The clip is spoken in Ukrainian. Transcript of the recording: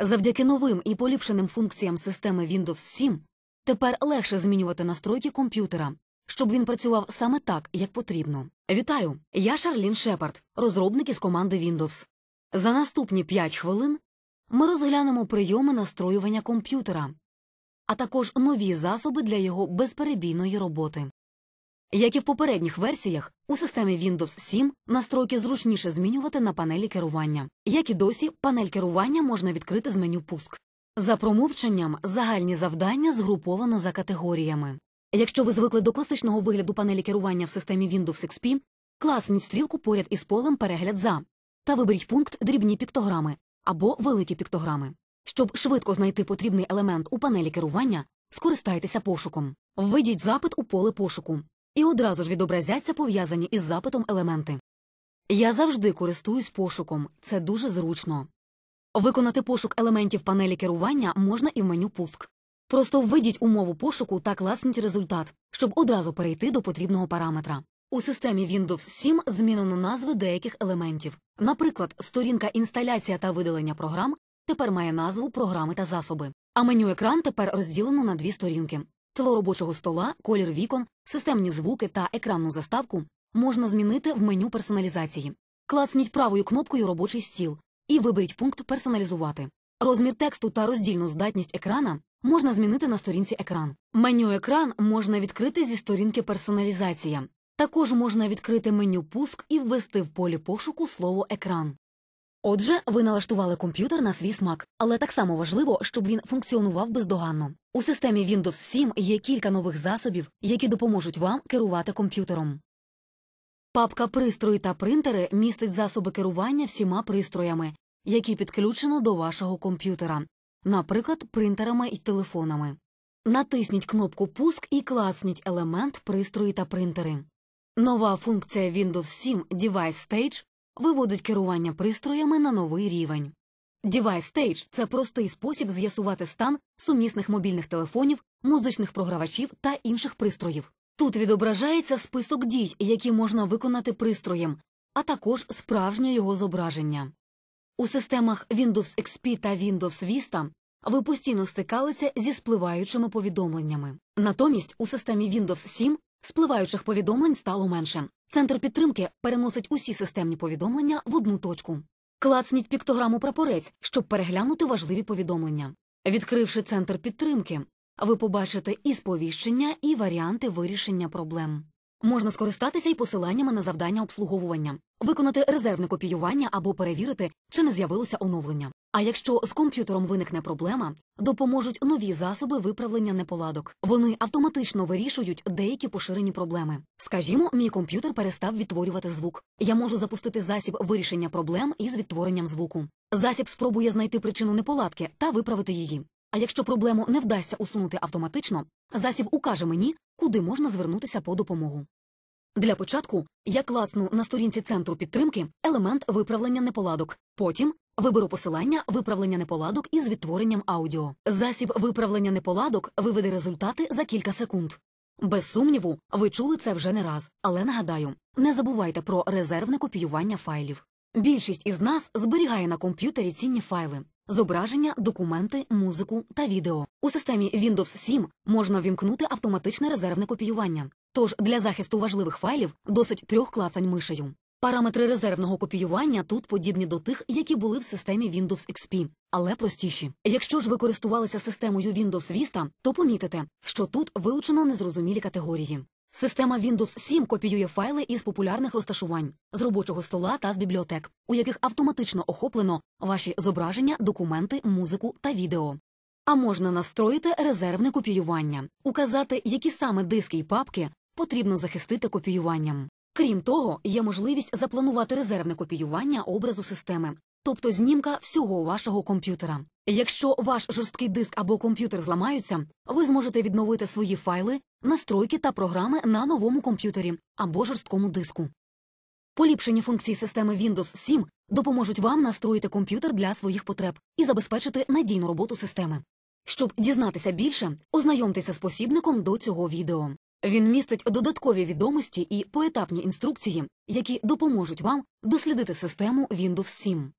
Завдяки новим і поліпшеним функціям системи Windows 7 тепер легше змінювати настройки комп'ютера, щоб він працював саме так, як потрібно. Вітаю! Я Шарлін Шепард, розробник із команди Windows. За наступні 5 хвилин ми розглянемо прийоми настроювання комп'ютера, а також нові засоби для його безперебійної роботи. Як і в попередніх версіях, у системі Windows 7 настройки зручніше змінювати на панелі керування. Як і досі, панель керування можна відкрити з меню Пуск. За промовченням загальні завдання згруповано за категоріями. Якщо ви звикли до класичного вигляду панелі керування в системі Windows XP, класніть стрілку поряд із полем Перегляд за та виберіть пункт Дрібні піктограми або великі піктограми. Щоб швидко знайти потрібний елемент у панелі керування, скористайтеся пошуком. Введіть запит у поле пошуку, і одразу ж відобразяться пов'язані із запитом елементи. Я завжди користуюсь пошуком, це дуже зручно. Виконати пошук елементів панелі керування можна і в меню Пуск. Просто введіть умову пошуку та класніть результат, щоб одразу перейти до потрібного параметра. У системі Windows 7 змінено назви деяких елементів. Наприклад, сторінка інсталяція та видалення програм тепер має назву Програми та засоби, а меню екран тепер розділено на дві сторінки. Тло робочого стола, колір вікон, системні звуки та екранну заставку можна змінити в меню персоналізації. Клацніть правою кнопкою Робочий стіл і виберіть пункт Персоналізувати. Розмір тексту та роздільну здатність екрана можна змінити на сторінці екран. Меню екран можна відкрити зі сторінки Персоналізація. Також можна відкрити меню Пуск і ввести в полі пошуку слово екран. Отже, ви налаштували комп'ютер на свій смак, але так само важливо, щоб він функціонував бездоганно. У системі Windows 7 є кілька нових засобів, які допоможуть вам керувати комп'ютером. Папка Пристрої та принтери містить засоби керування всіма пристроями, які підключено до вашого комп'ютера, наприклад, принтерами і телефонами. Натисніть кнопку Пуск і класніть елемент пристрої та принтери. Нова функція Windows 7 Device Stage виводить керування пристроями на новий рівень. Device Stage – це простий спосіб з'ясувати стан сумісних мобільних телефонів, музичних програвачів та інших пристроїв. Тут відображається список дій, які можна виконати пристроєм, а також справжнє його зображення. У системах Windows XP та Windows Vista ви постійно стикалися зі спливаючими повідомленнями. Натомість у системі Windows 7 спливаючих повідомлень стало менше. Центр підтримки переносить усі системні повідомлення в одну точку. Клацніть піктограму прапорець, щоб переглянути важливі повідомлення. Відкривши центр підтримки, ви побачите і сповіщення, і варіанти вирішення проблем. Можна скористатися й посиланнями на завдання обслуговування, виконати резервне копіювання або перевірити, чи не з'явилося оновлення. А якщо з комп'ютером виникне проблема, допоможуть нові засоби виправлення неполадок. Вони автоматично вирішують деякі поширені проблеми. Скажімо, мій комп'ютер перестав відтворювати звук. Я можу запустити засіб вирішення проблем із відтворенням звуку. Засіб спробує знайти причину неполадки та виправити її. А якщо проблему не вдасться усунути автоматично, засіб укаже мені, куди можна звернутися по допомогу. Для початку я клацну на сторінці центру підтримки елемент виправлення неполадок. Потім виберу посилання виправлення неполадок із відтворенням аудіо. Засіб виправлення неполадок виведе результати за кілька секунд. Без сумніву, ви чули це вже не раз, але нагадаю, не забувайте про резервне копіювання файлів. Більшість із нас зберігає на комп'ютері цінні файли. Зображення, документи, музику та відео. У системі Windows 7 можна вімкнути автоматичне резервне копіювання. Тож для захисту важливих файлів досить трьох клацань мишею. Параметри резервного копіювання тут подібні до тих, які були в системі Windows XP, але простіші. Якщо ж ви користувалися системою Windows Vista, то помітите, що тут вилучено незрозумілі категорії. Система Windows 7 копіює файли із популярних розташувань з робочого стола та з бібліотек, у яких автоматично охоплено ваші зображення, документи, музику та відео. А можна настроїти резервне копіювання, указати, які саме диски й папки потрібно захистити копіюванням. Крім того, є можливість запланувати резервне копіювання образу системи, тобто знімка всього вашого комп'ютера. Якщо ваш жорсткий диск або комп'ютер зламаються, ви зможете відновити свої файли, настройки та програми на новому комп'ютері або жорсткому диску. Поліпшені функції системи Windows 7 допоможуть вам настроїти комп'ютер для своїх потреб і забезпечити надійну роботу системи. Щоб дізнатися більше, ознайомтеся з посібником до цього відео. Він містить додаткові відомості і поетапні інструкції, які допоможуть вам дослідити систему Windows 7.